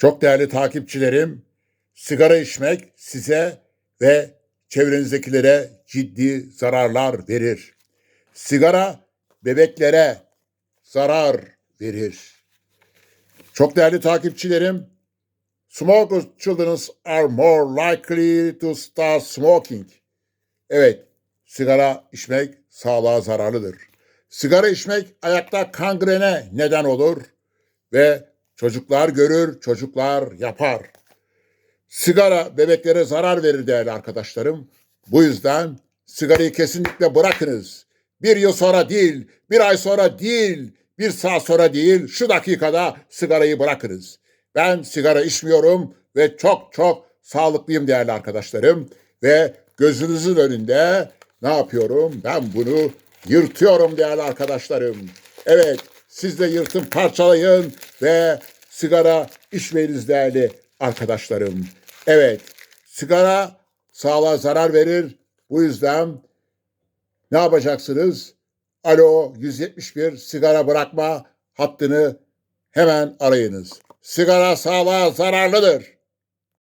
Çok değerli takipçilerim, sigara içmek size ve çevrenizdekilere ciddi zararlar verir. Sigara bebeklere zarar verir. Çok değerli takipçilerim, smokers children are more likely to start smoking. Evet, sigara içmek sağlığa zararlıdır. Sigara içmek ayakta kangrene neden olur ve çocuklar görür, çocuklar yapar. Sigara bebeklere zarar verir değerli arkadaşlarım. Bu yüzden sigarayı kesinlikle bırakınız. Bir yıl sonra değil, bir ay sonra değil, bir saat sonra değil, şu dakikada sigarayı bırakınız. Ben sigara içmiyorum ve çok çok sağlıklıyım değerli arkadaşlarım. Ve gözünüzün önünde ne yapıyorum? Ben bunu yırtıyorum değerli arkadaşlarım. Evet, siz de yırtın parçalayın ve sigara içmeyiniz değerli arkadaşlarım. Evet, sigara sağlığa zarar verir. Bu yüzden ne yapacaksınız? Alo 171 sigara bırakma hattını hemen arayınız. Sigara sağlığa zararlıdır.